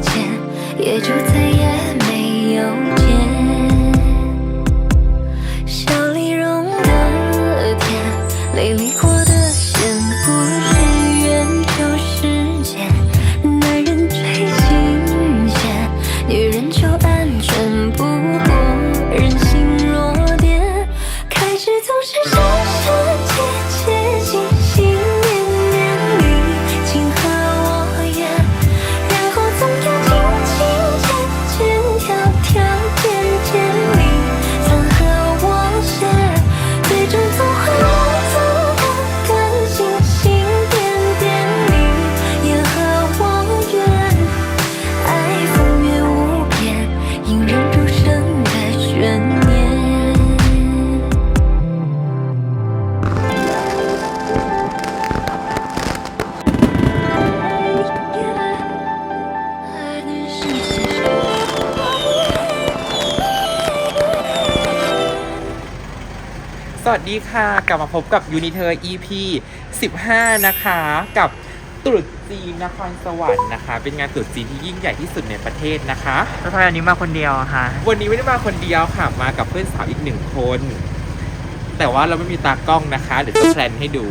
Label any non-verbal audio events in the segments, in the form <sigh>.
见，也就再也没有见。 วัสดีค่ะ กลับมาพบกับยูนิเทอร์ EP 15 นะคะ กับตรุษจีนนครสวรรค์นะคะ เป็นงานตรุษจีนที่ยิ่งใหญ่ที่สุดในประเทศนะคะแล้วทำไมอันนี้มาคนเดียวอะคะวันนี้ไม่ได้มาคนเดียวค่ะ มากับเพื่อนสาวอีกหนึ่งคน แต่ว่าเราไม่มีตากล้องนะคะ เดี๋ยวจะแพลนให้ดู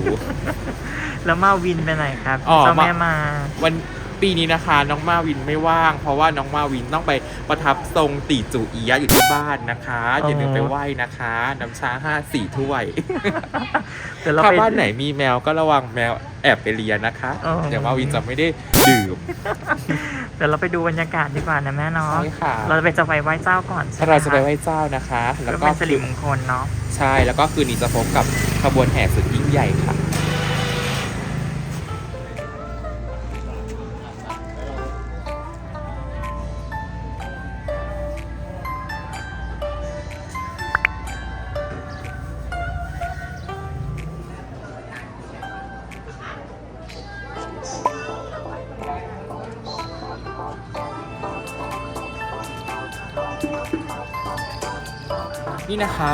แล้วมาวินไปไหนครับอ๋อเจ้ามา แม่มา วัน ปีนี้นะคะ น้องมาวินไม่ว่าง เพราะว่าน้องมาวินต้องไปประทับทรงตีจูอียะอยู่ที่บ้านนะคะอย่าลืมไปไหว้นะคะ น้ำชาห้าสี่ถ้วยเดี๋ยวเราถ้าไป บ้านไหนมีแมวก็ระวังแมวแอบไปเลียนะคะอ๋อ เดี๋ยวมาวินจะไม่ได้ดื่มเดี๋ยวเราไปดูบรรยากาศดีกว่านะแม่เนาะใช่ค่ะเราจะไปจะไปไหว้เจ้าก่อนใช่ถ้าไหมเราจะไปคไหว้เจ้านะคะ แล้แล้ววก็ก็เป็นสิริมงคลเนาะ ใช่แล้วก็คืนนี้จะพบกับขบวนแห่สุดยิ่งใหญ่ค่ะ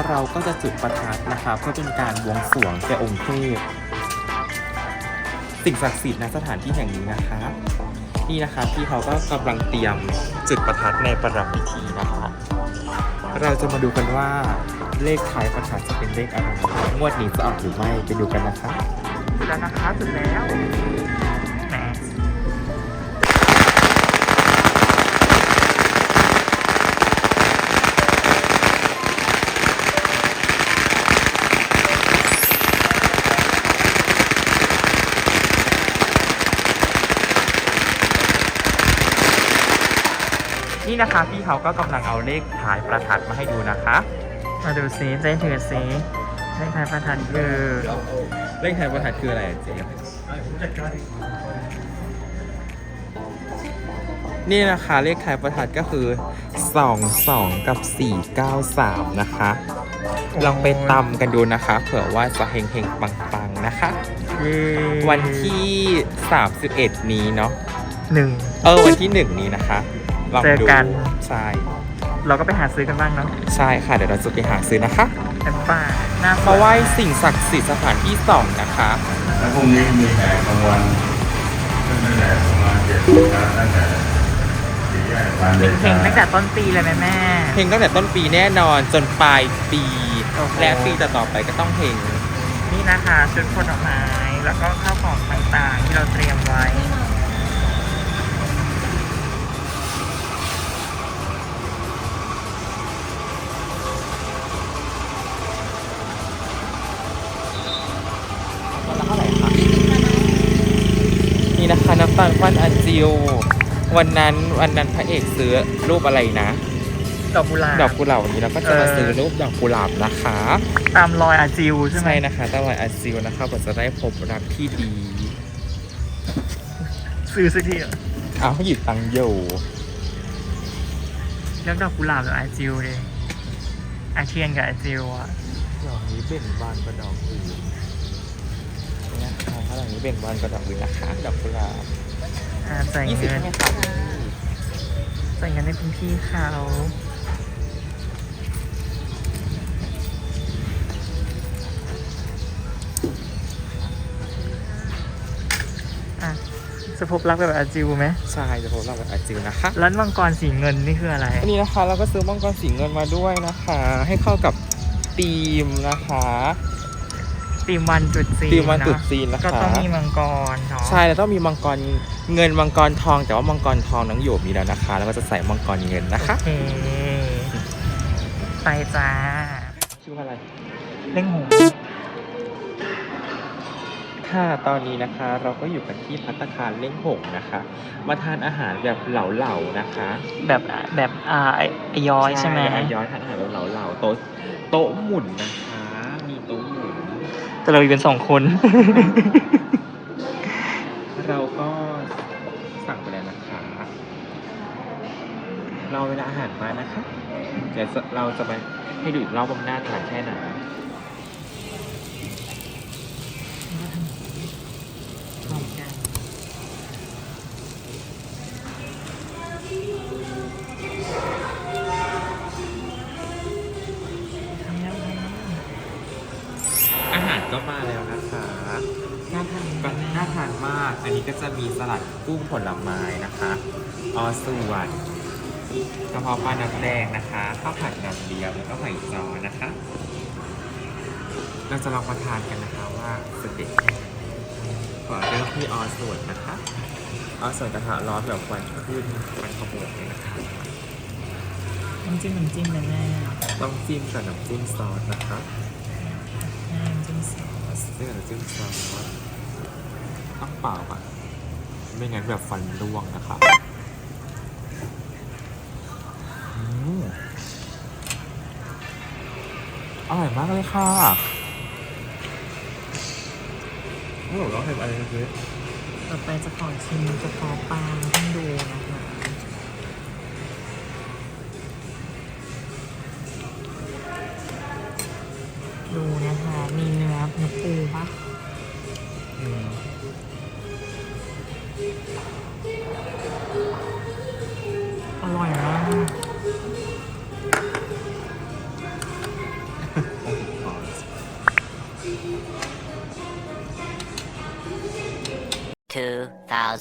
เราก็จะจุดประทัดนะคะ เพื่อเป็นการบวงสรวงแก่องค์เทพสิ่งศักดิ์สิทธิ์ณสถานที่แห่งนี้นะคะ นี่นะคะพี่เขาก็กำลังเตรียมจุดประทัดในประดับพิธีนะคะ เราจะมาดูกันว่าเลขท้ายประทัดจะเป็นเลขอะไรงวดนี้จะออกหรือไม่ไปดูกันนะคะแล้วนะคะจุดแล้วแหม นี่นะคะพี่เขาก็กำลังเอาเลขท้ายประทัดมาให้ดูนะคะ มาดูซิเจ๊ถือซิเลขท้ายประทัดคือเลขท้ายประทัดคืออะไรอะเจ๊นี่นะคะเลขท้ายประทัดก็คือ 2 2 กับ 493 นะคะ ลองไปตำกันดูนะคะ เผื่อว่าจะเฮงเฮงๆปังๆนะคะเย้วันที่ 31 นี้เนาะหนึ่งเออ วันที่ 1 นี้นะคะ ลองเจอดูกัน ใช่เราก็ไปหาซื้อกันบ้างเนาะใช่ค่ะ เดี๋ยวเราจะไปหาซื้อนะคะแต่ป่าหน้ามาไหว้สิ่งศักดิ์สิทธิ์สถานที่สองนะคะ แล้วพรุ่งนี้มีแห่กลางวันตั้งแต่ประมาณเจ็ดโมงเช้าตั้งแต่สี่แยกบานเดินเพ่งๆตั้งแต่ต้นปีเลยแม่แม่เฮงตั้งแต่ต้นปีแน่นอนจนปลายปี โอ้โห และปีต่อๆไปก็ต้องเฮงนี่นะคะชุดผลไม้แล้วก็ข้าวของต่างๆ ที่เราเตรียมไว้ ฟันอันจิววันนั้นวันนั้นพระเอกซื้อรูปอะไรนะ ดอกกุหลาบ ดอกกุหลาบวันนี้เราก็จะมาเออ ซื้อรูปดอกกุหลาบนะคะตามรอยอาจิวใช่ไหม ใช่นะคะตะวันอันจิวนะคะก็จะได้พบรักที่ดีซื้อสักทีเหรอเอาหยิบตังค์อยู่เลือกดอกกุหลาบหรืออาจิวเลยอาเทียนกับอาจิวอะดอกนี้เบ่งบานกว่าดอกอื่นนี่นะคะดอกนี้เบ่งบานกว่าดอกอื่นนะคะ ดอกกุหลาบ อ่าจ่ายยี่สิบเงินใช่ไหมคะจ่ายเงินให้คุณพี่เขาอะจะพบรักแบบอาจิวไหมใช่จะพบเราแบบอาจิวนะคะ ร้านมังกรสีเงินนี่คืออะไร อันนี้นะคะเราก็ซื้อมังกรสีเงินมาด้วยนะคะ ให้เข้ากับธีมนะคะ ตีมวันจุดจีนธีมวันตรุษเอะจีนนะคะก็ต้องมีมังกรเนาะใช่แล้วต้องมีมังกรเงินมังกรทอง แต่ว่ามังกรทองน้องโยบมีแล้วนะคะ แล้วก็จะใส่มังกรเงินนะคะโอเคไปจ้าชื่อว่าอะไร เล่งหงค่ะตอนนี้นะคะเราก็อยู่กันที่พัตตาคารเล่งหงนะคะ มาทานอาหารแบบเหลาๆนะคะแบบแบบอ่าไอ้ไอ้ย้อยใช่ไหม ย้อยทานอาหารแบบเหลาๆโต๊ะโต๊ะหมุนนะคะมีโต๊ะหมุน แต่เราอยู่เป็นสองคน เราก็สั่งไปแล้วนะคะ เราเวลาอาหารมานะคะ เดี๋ยวเราจะไปให้ดูอีกรอบว่ามันน่าทานแค่ไหน ก็มาแล้วนะคะน่าทานก็น่าทานมาก อันนี้ก็จะมีสลัดกุ้งผลไม้นะคะออส่วนกระเพาะปลาน้ำแดงนะคะข้าวผัดน้ำเดียวแล้วก็หอยจอนะคะ เราจะลองมาทานกันนะคะว่าสเต็กแค่ไหนขอเริ่มที่ออส่วนนะคะออส่วนกระทะร้อนแบบควันขึ้นควันขโมงเลยนะคะน้ำจิ้มน้ำจิ้มแม่แม่ต้องจิ้มกับน้ำจิ้มซอสนะคะ น้ำจิ้มซอสเรื่องน้ำจิ้มซอสต้องเปล่าก่อนไม่งั้นแบบฟันร่วงนะคะอืมอร่อยมากเลยค่ะโอ้โหร้องเพลงอะไรนะเจ๊ต่อไปจะขอชิมกระเพาะปลาให้ดูนะคะ ดูนะคะ มีเนื้อเนื้อปูปะอืมอร่อยมาก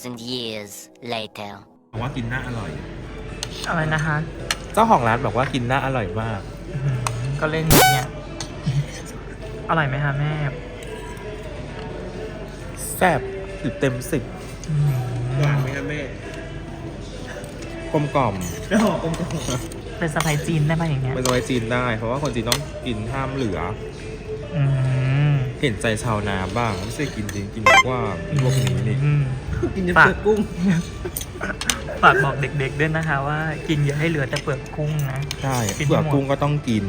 2,000 years later. บอกว่ากินหน้าอร่อย อะไรนะคะ เจ้าของร้านบอกว่ากินหน้าอร่อยมากอื้อหือก็เล่นอย่างเนี่ย อร่อยไหมคะแม่แซ่บสิบเต็มสิบอื้อหือครับแม่กลมกล่อมเป็นสะพายจีนได้ป่ะอย่างเงี้ยไม่ต้องไว้จีนได้ เพราะว่าคนจีนต้องกินห้ามเหลือ อืมเห็นใจชาวนาบ้าง ไม่ใช่กินจริงกินว่าพวกนี้นี่อืม กินจะฝากเปลือกกุ้ง ฝากบอกเด็กๆด้วยนะคะว่า กินอย่าให้เหลือแต่เปลือกกุ้งนะ ใช่กินเปลือกหมดกุ้งก็ต้องกิน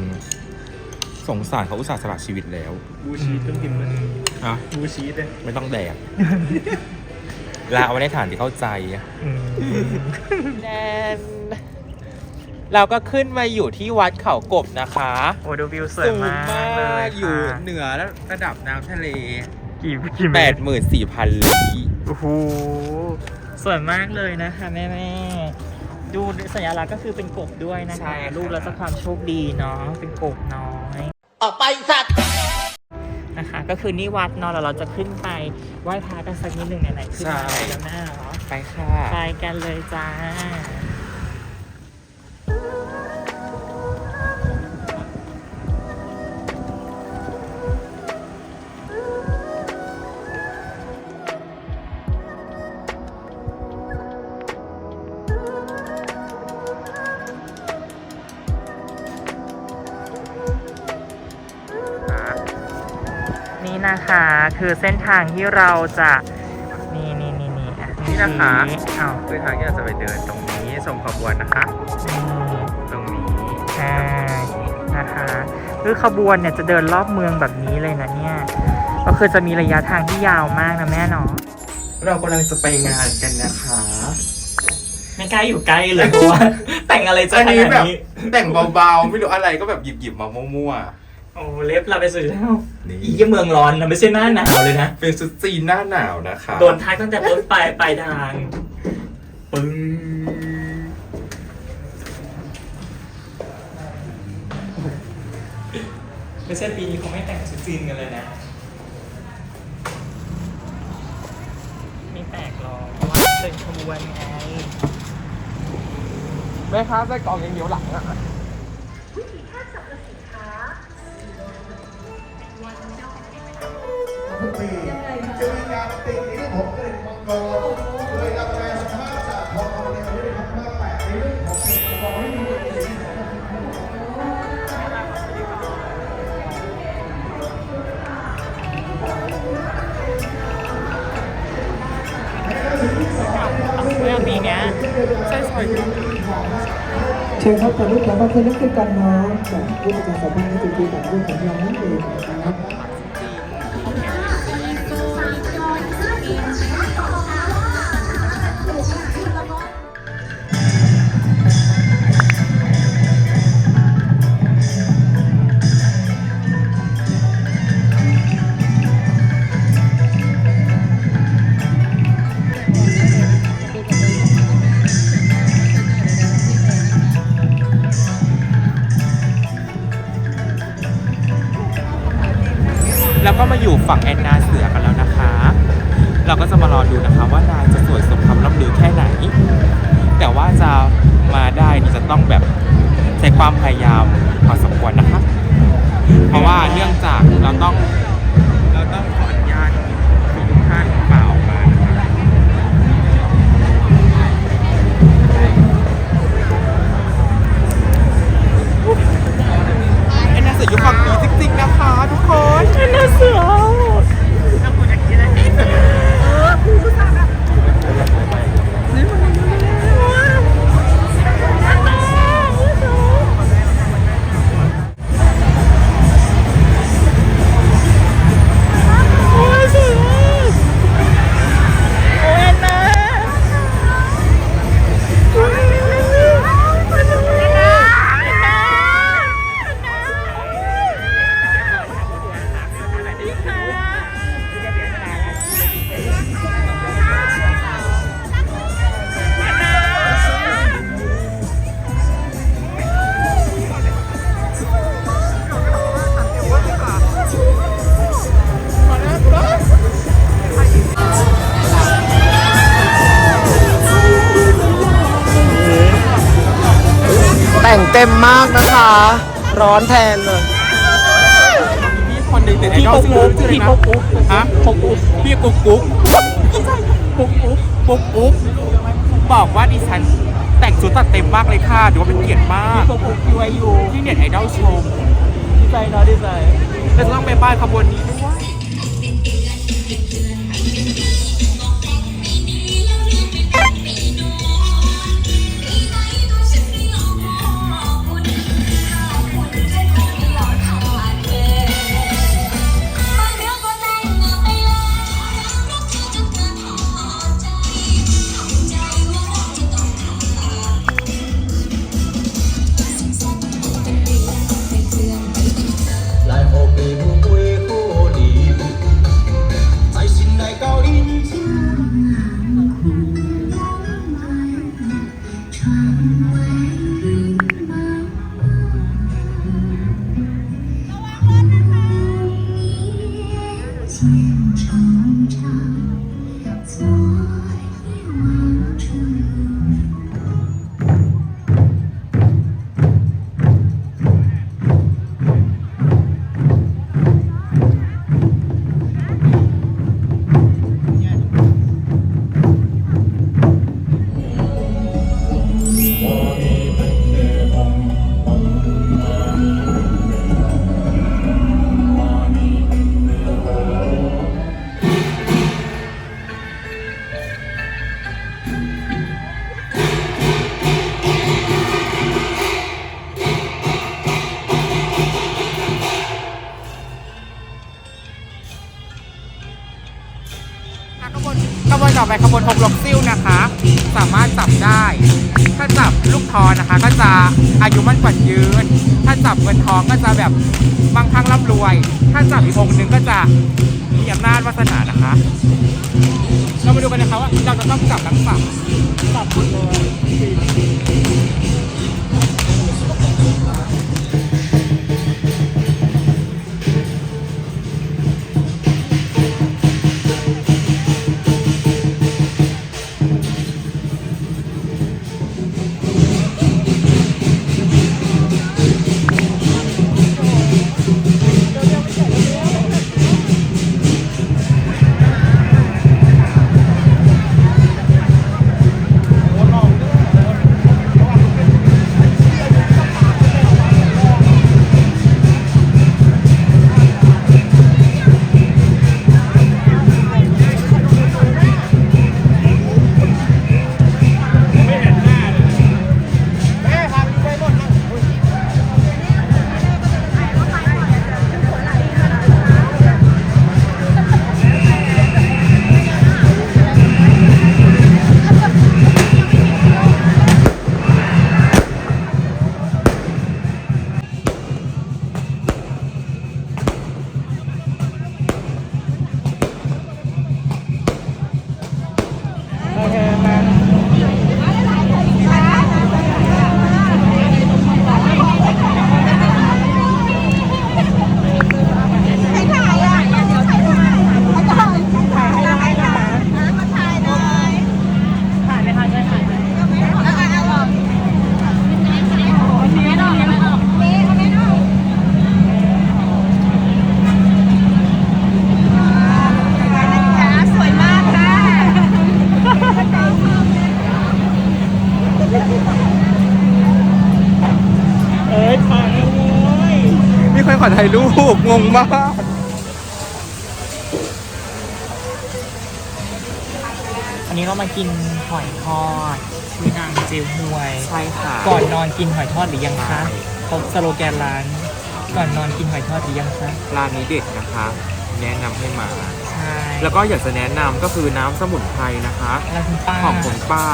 สงสารเขาอุตส่าห์สละชีวิตแล้ว บูชีสต้องกินมันฮะบูชีสเลยไม่ต้องแดก ลาเอาไว้ในฐานที่เข้าใจอืมแนนเราก็ขึ้นมาอยู่ที่วัดเขากบนะคะ โอ้ดูวิวสวยมากเลยอยู่ค่ะเหนือระดับน้ำทะเลกี่กี่เมแปตดรหมื่นสี่พันลี้โอ้โหสวยมากเลยนะคะแม่แม่ๆดูสัญลักษณ์ก็คือเป็นกบด้วยนะคะรูปแล้วจะความโชคดีเนาะเป็นกบน้อย ออกไปสัตว์นะคะ ก็คือนี่วัดเนาะแล้วเราจะขึ้นไปไหว้พระกันสักนิดหนึ่งไหนๆขึ้นมาแล้วหน้าเนาะไปค่ะ ไปกันเลยจ้า คะคือเส้นทางที่เราจะนี่นี่นี่นี่อะนี่นะคะ เอาคือทางที่เราจะไปเดินตรงนี้ชมขบวนนะคะ นี่ตรงนี้อ่านะคะคือขบวนเนี่ยจะเดินรอบเมืองแบบนี้เลยนะเนี่ย ก็คือจะมีระยะทางที่ยาวมากนะแม่เนาะเรากำลังจะไปงานกันนะคะไม่กล้าอยู่ใกล้เลยเพราะว่า แต่งอะไรจะอันขนี้นาดแบบนี้ แต่งเบาๆ ไม่รู้อะไรก็แบบหยิบๆมามั่ว โอ้เล็บเราไปสุดแล้วๆนี่อีกเมืองร้อนนะไม่ใช่หน้าหนาวเลยนะเป็นชุดจีนหน้าหนาวนะคะโดนทักตั้งแต่ต้นปลายปลายทางปึ้งไม่ใช่ปีนี้คงไม่แต่งชุดจีนกันเลยนะไม่แตกหรอกเพราะว่าวนไงแม่ค้าไส้กรอกยังเหนียวหลังอะ ทุกปีจะมีการติดในเรื่องของกลิ่นมังกรโดยกาแฟสภาพจากทองคำเนี่ยไม่ได้ทำมาแปะในเรื่องของกลิ่นมังกรให้มีกลิ่นเรื่องปีเนี้ยใช่ใช่เชิญครับกับลูกหลานมาเคยเล่นด้วยกันน้องจากผู้ประชาสัมพันธ์ในจุดที่กับลูกของเรานั่นเองนะครับ ฝั่งแอนนาเสือกันแล้วนะคะ เราก็จะมารอดูนะคะว่านายจะสวยสมคำล่ำลือแค่ไหน แต่ว่าจะมาได้นี่จะต้องแบบใช้ความพยายามพอสมควรนะคะ เพราะว่าเนื่องจากเราต้อง เสืออยู่ฝั่งนี้จริงๆนะคะทุกคนแอนนาเสือถ้าคุณจะกินอะไรเออคุณก็สั่งอ ร้อนแทนเลย พี่คนหนึ่งติดไอพี่ดอลปุ๊กชื่อปุ๊กชื่ออะไรพี่นะปุ๊กปุ๊ก ฮะปุ๊กปุ๊กพี่กุ๊กกุ๊กปุ๊กปุ๊กปุ๊กปุ๊กบอกว่าดิฉันแต่งชุดตัดเต็มมากเลยค่ะถือว่าเป็นเกียรติมากปุ๊กปุ๊กยูไอยูที่เน็ตไอดอลชม ดีใจเนาะดีใจและจะต้องไปป้ายขบวนนี้ด้วย เอ้ยถ่ายแล้วโว้ยมีคนขอถ่ายรูปงงมากอันนี้เรามากินหอยทอดชื่อนางเจลฮวย ใช่ค่ะ ก่อนนอนกินหอยทอดหรือยังคะใช่เขาสโลแกนร้าน ก่อนนอนกินหอยทอดหรือยังคะร้านนี้เด็ดนะคะ แนะนำให้มา ใช่ แล้วก็อยากจะแนะนำก็คือน้ำสมุนไพรนะคะ แล้วคุณป้าของคุณป้า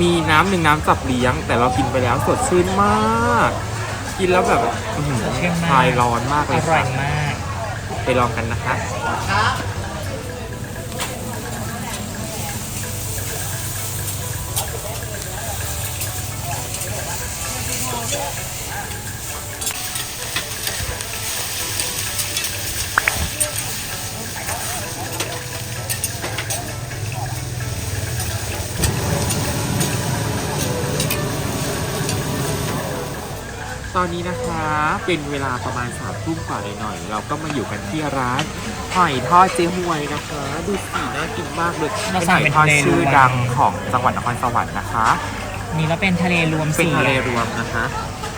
มีน้ำหนึ่งน้ำจับเลี้ยง แต่เรากินไปแล้วสดชื่นมาก กินแล้วแบบอื้อหือสดชื่นมาก คลายร้อนมากเลอยร่อค่ะยมาก ไปลองกันนะคะ ตอนนี้นะคะ เป็นเวลาประมาณสามทุ่มกว่าหน่อยๆเราก็มาอยู่กันที่ร้านหอยทอดเจ๊หวยนะคะ ดูสีน่ากินมากเลยเป็นหอยทอดชื่อดังของจังหวัดนครสวรรค์นะคะนี่แล้วเป็นทะเลรวมเป็นสี่ทะเลรวมนะคะ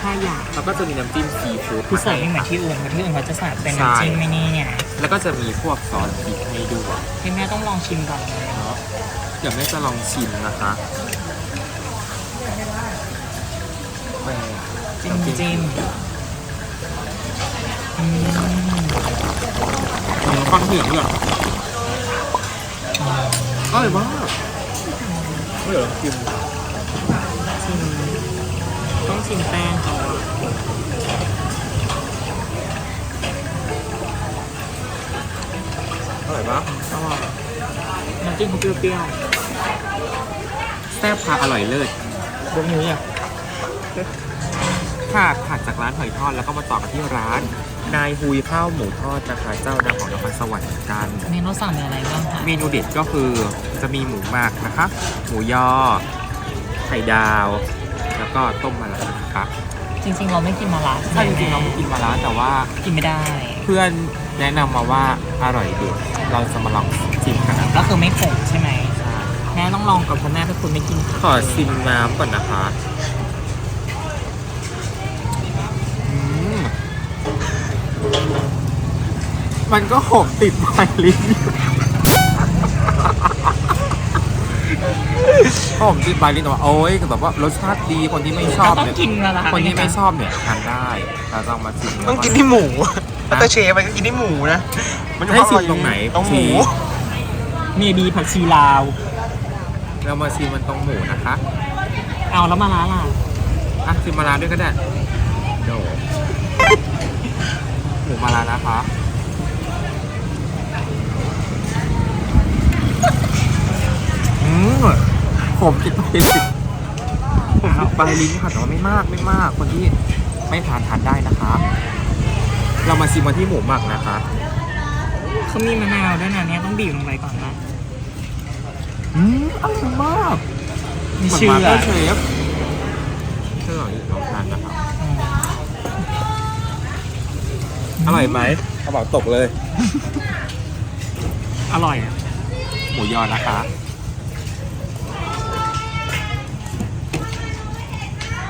ห้าอย่างแล้วก็จะมีน้ำจิ้มซีฟู้ดคือเสิร์ฟไม่เหมือนที่อื่นเพราะที่อื่นเขาจะสั่งเป็นน้ำจิ้มไม่นี่เนี่ยแล้วก็จะมีพวกซอสพริกให้ด้วยให้แม่ต้องลองชิมก่อนเลยเนาะเดี๋ยวแม่จะลองชิมนะคะแม่ จิ้มจิ้มอืมอืมฟังเสียงเลยอะอร่อยมากไม่เดี๋ยวลองชิมชิมต้องชิมแป้งเขาอะอร่อยปะอร่อยน้ำจิ้มเขาเปรี้ยวแซ่บค่ะอร่อยเลิศๆบวกหมูอะ ค่ะถัดจากร้านหอยทอดแล้วก็มาต่อกันที่ร้าน นายฮุยข้าวหมูทอดนะคะ เจ้าดังของนครสวรรค์เหมือนกัน เมนูสั่งมีอะไรบ้างคะเมนูเด็ดก็คือจะมีหมูหมักนะคะ หมูยอ ไข่ดาว แล้วก็ต้มมะระนะคะจริง ๆ เราไม่กินมาลาใช่จริงๆเราไม่กินมาแล้วแต่ว่ากินไม่ได้ เพื่อนแนะนำมาว่าอร่อยเด็ดเราจะมาลองชิมกันนะก็คือไม่ขมใช่ไหมใช่แม่ต้องลองก่อนเพราะแม่เป็นคนไม่กินผักขอชิมน้ำก่อนนะคะอืม มันก็ขมติดปลายลิ้นขมติดปลายลิ้นแต่ว่าโอ๊ยแบบว่ารสชาติดีคนที่ไม่ชอบต้องเนี่ยกินมาลาคนที่ไม่ชอบเนี่ยทานได้เราต้องมาชิมต้องกินที่หมูถ้าตาเชฟมันก็กินที่หมูนะมันจะให้อชิร่มอยตรงไหนตรงหมูชี้เมบีผักชีลาว เรามาชิมมันตรงหมูนะคะเอาแล้วมาลาล่ะอะชิมมาลาด้วยก็ได้โดหมูมาลานะคะ อืม ผมติดไปลิ้นผมติดไปลิ้นค่ะแต่ว่าไม่มากไม่มาก คนที่ไม่ทานทานได้นะคะเรามาชิมกันที่หมูหมักนะคะเขามีมะนาวด้วยนะเนี่ยต้องบีบลงไปก่อนนะอืมอร่อยมากไม่เหมือนเชื่อมาสเตอร์เชฟเชื่อหน่อยลองทานนะครับอืมอร่อยไหมกระเป๋าตกเลย อร่อยอะหมูยอนะคะ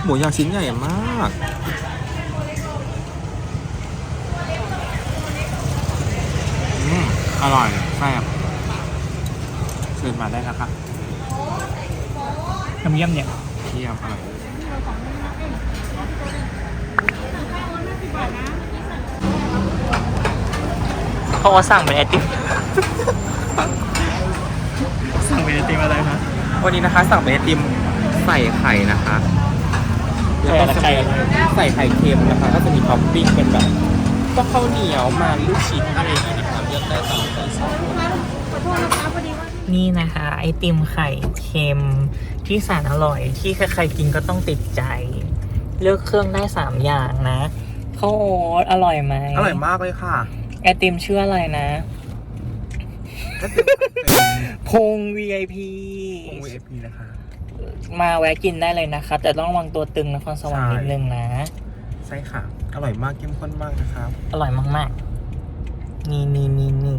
หมูยอชิ้นใหญ่มาก อืม อร่อยแซ่บเชิญมาได้นะคะน้ำเยี่ยมเนี่ยเยี่ยมอร่อยเขาก็สั่งเป็นไอติม สั่งเป็นไอติมอะไรคะ วันนี้นะคะสั่งเป็นไอติมใส่ไข่นะคะ แล้วก็จะใส่มีอะไรใส่ไข่เค็มนะคะก็จะมีท็อปปิ้งเป็นแบบก็ข้าวเหนียวมาลูกชิ้นอะไรอย่างเงี้ยนะคะเลือกได้ตามใจชอบนี่นะคะ ไอติมไข่เค็มที่แสนอร่อยที่ใครๆกินก็ต้องติดใจ เลือกเครื่องได้สามอย่างนะข้าวโอ๊ตอร่อยไหมอร่อยมากเลยค่ะ ไอติมชื่ออะไรนะ พง VIP วง VIP นะคะ มาแวะกินได้เลยนะคะแต่ต้องระวังตัวตึงนครสวรรค์ใช่นิดนึงนะ ใช่ค่ะ อร่อยมากเข้มข้นมากนะครับ อร่อยมากๆ นี่นี่นี่นี่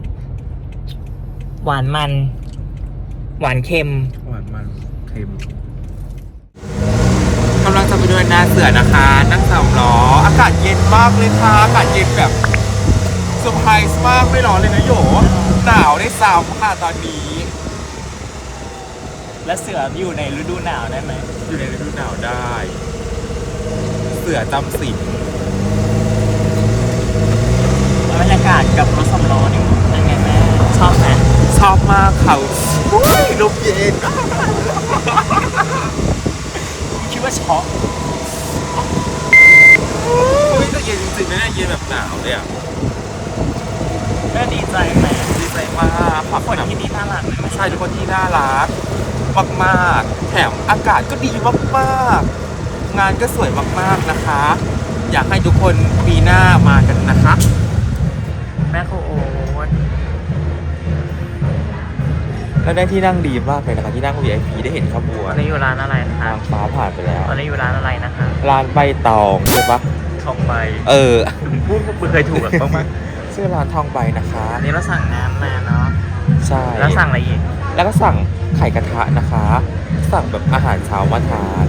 หวานมัน หวานเค็ม หวานมันเค็มาเสือนะคะ นั่งสามล้อ อากาศเย็นมากเลยค่ะ อากาศเย็นแบบเซอร์ไพรส์มากไม่ร้อนเลยนะโยหนาวได้ซ้ำค่ะตอนนี้ และเสืออยู่ในฤดูหนาวได้ไหมอยู่ในฤดูหนาวได้ เสือจำศีลบรรยากาศกับรถสำล้อนี่เป็นไงแม่ชอบไหมชอบมากเขาอุ้ยลมเย็นคิดว่าช็อกอุ้ยแต่เย็นจริงๆนะเนี่ยเย็นแบบหนาวเลยอะก็ดีใจไหมดีใจมากขอบคคุณนที่นี่น่ารักไหมใช่ทุกคนที่น่ารัก มากๆ แถมอากาศก็ดีมากๆ งานก็สวยมากๆนะคะ อยากให้ทุกคนปีหน้ามากันนะคะ แม่โคโอ๊ตแล้วได้ที่นั่งดีมากเลยนะคะที่นั่ง VIP ได้เห็นขบวตอนนนี้อยู่ร้านอะไรคะทางฟ้าผ่านไปแล้ว ตอนนี้อยู่ร้านอะไรนะคะร้านใบตองใช่ปะทองใบเออ พูดเคยถูกแบบบ้างไหมชื่อร้านทองใบนะคะ อันนี้เราสั่งน้ำมาเนาะ ใช่ แล้วสั่งอะไรอีก แล้วก็สั่งไข่กระทะนะคะ สั่งแบบอาหารเช้ามาทาน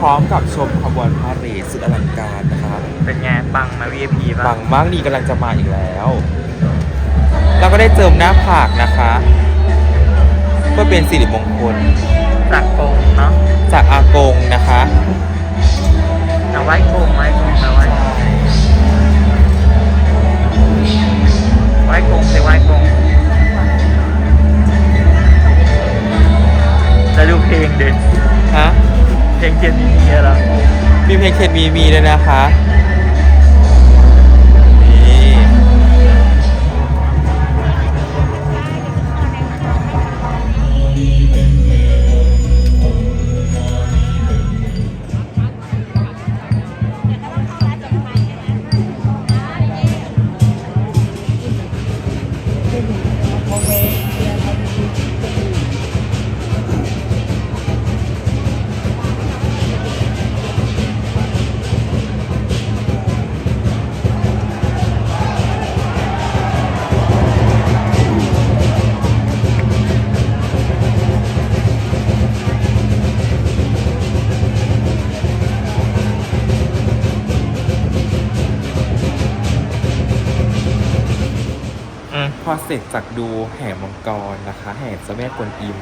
พร้อมกับชมขบวนพาเหรดสุดอลังการนะคะเป็นไงปังมา VIP ป่ะปังมากนี่กำลังจะมาอีกแล้ว แล้วก็ได้เจิมหน้าผากนะคะ เพื่อเป็นสิริมงคลจากกงเนาะจากอากงนะคะ แต่ไหว้กงไหว้กงแต่ไหว้ไหว้กงสิไหว้กง จะดูเพลงดิฮะเพลงเทียนมีเมียเหรอมีเพลงเคนมีมีด้วยนะคะ ร็จจากดูแห่มังกรนะคะ แห่เจ้าแม่กวนอิม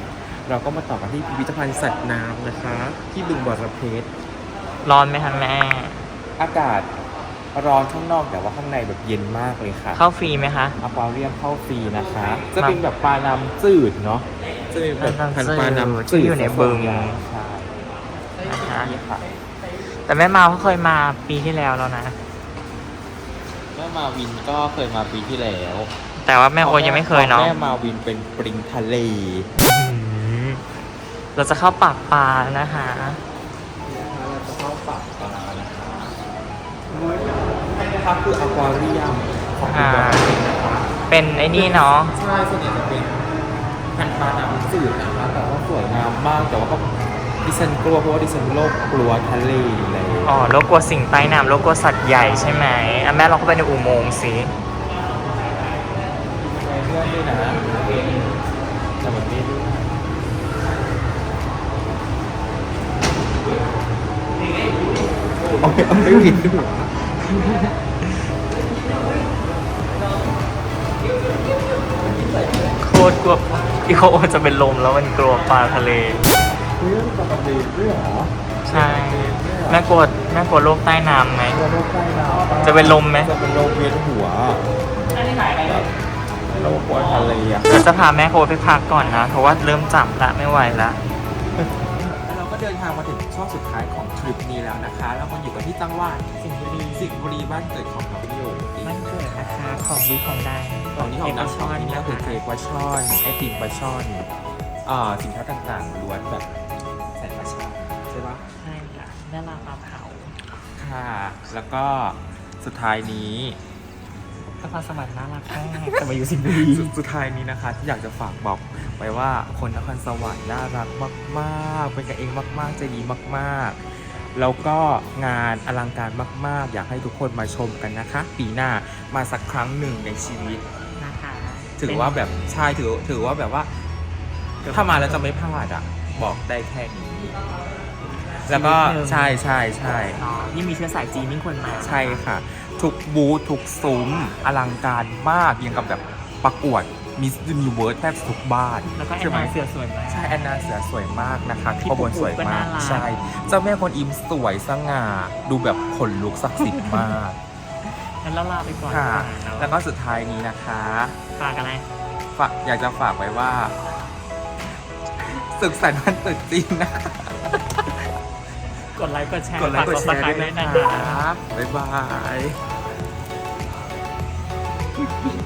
เราก็มาต่อกันที่พิพิธภัณฑ์สัตว์น้ำนะคะ ที่บึงบรเพชรร้อนไหมคะแม่ อากาศร้อนข้างนอกแต่ว่าข้างในแบบเย็นมากเลยค่ะเข้าฟรีไหมคะอควาเรียมเข้าฟรีนะคะ จะเป็นแบบปลาน้ำจืดเนาะจะเป็นแบบพันธุ์ปลาน้ำจืดที่อยู่ในบึงใช่นะคะนี่ค่ะแต่แม่มาเขาเคยมาปีที่แล้วแล้วนะแม่มาวินก็เคยมาปีที่แล้ว แต่ว่าแม่โอยังไม่เคยเนาะแม่มาวินเป็นปริงทะเลอืมเราจะเข้าปากปลานะคะเราจะเข้าปากปลานะคะนี่นะคะคืออควาเรียมของบึงบรเพชรนะคะเป็นไอ้นี่เนาะใช่ส่วนใหญ่จะเป็นพันธุ์ปลาน้ำจืดนะคะแต่ว่าสวยงามมากแต่ว่าก็ดิฉันกลัวเพราะว่าดิฉันโลกกลัวทะเลเลยอ๋อโลกกลัวสิ่งใต้น้ำโลกกลัวสัตว์ใหญ่ใช่ไหมอะแม่ลองเข้าไปในอุโมงค์สิ ในเรื่องด้วยนะแต่มันไม่ด้วยเอาไปเอาไม่ผิดด้วยโคตรกลัวอีโคจะเป็นลมแล้วมันกลัวปลาทะเล เรื่องปกติด้วยเหรอใช่แม่กลัวแม่กลัวโลกใต้น้ำไหมตัวโรคใกล้ดาวจะเป็นลมไหม จะเป็นโรคเวียนหัวโรคป วดทะเลอะเราจะพาแม่โคไปพักก่อนนะ เพราะว่าเริ่มจับละไม่ไหวละแล้วเราก็เดินทางมาถึงช่วงสุดท้ายของทริปนี้แล้วนะคะ แล้วมาอยู่กันที่จังหวัดสิงห์บุรีสิงห์บุรีบ้านเกิดของน้องโยมันเกิดนะคะของดีของดังตอนนี้ของน้ำช่อนนี่ก็คือเค้กปลาช่อนไอติมปลาช่อนอ่าสินค้าต่างๆล้วนแบบใส่ปลาช่อนใช่ปะใช่ค่ะแม่ลาปลาเผาค่ะ แล้วก็สุดท้ายนี้ นครสวรรค์น่ารักมากแต่มาอยู่สิงห์บุรี สุดสุดท้ายนี้นะคะที่อยากจะฝากบอกไว้ว่าคนนครสวรรค์น่ารักมากๆ เป็นกันเองมากๆใจดีมากๆ แล้วก็งานอลังการมาก ๆ อยากให้ทุกคนมาชมกันนะคะ ปีหน้ามาสักครั้งหนึ่งในชีวิต นะคะถือว่าแบบใช่ถือถือว่าแบบว่าถ้ามาแล้วจะไม่พลาดอะ บอกได้แค่นี้ แล้วก็นิดนึงใช่ใช่ใช่ เนาะนี่มีเชื้อสายจีนนี่ควรมา ใช่ค่ะ ทุกบูธทุกซุ้มอลังการมากยังกับแบบประกวดมิส s u นิเวิร์สแทบทุกบ้านแล้วก็แอใช่นไหมนาเสือสวยมากใช่แอนนาเสือสวยมากนะคะพี่ขบวนสวยปุ๊กก็มากน่ารักใช่เจ้าแม่กวนอิมสวยสง่าดูแบบขนลุกศักดิ์สิทธิ์มากงั้นเราลาไปก่อนค่ะเนอะแล้วก็สุดท้ายนี้นะคะ ฝากอะไรฝากอยากจะฝากไว้ว่าสุขสันต์วันตรุษจีนนะคะกดไลค์กดแชร์กดไลค์กดแชร์ด้วยฝากนะกคดรับบ๊ายบาย Thank <laughs> you.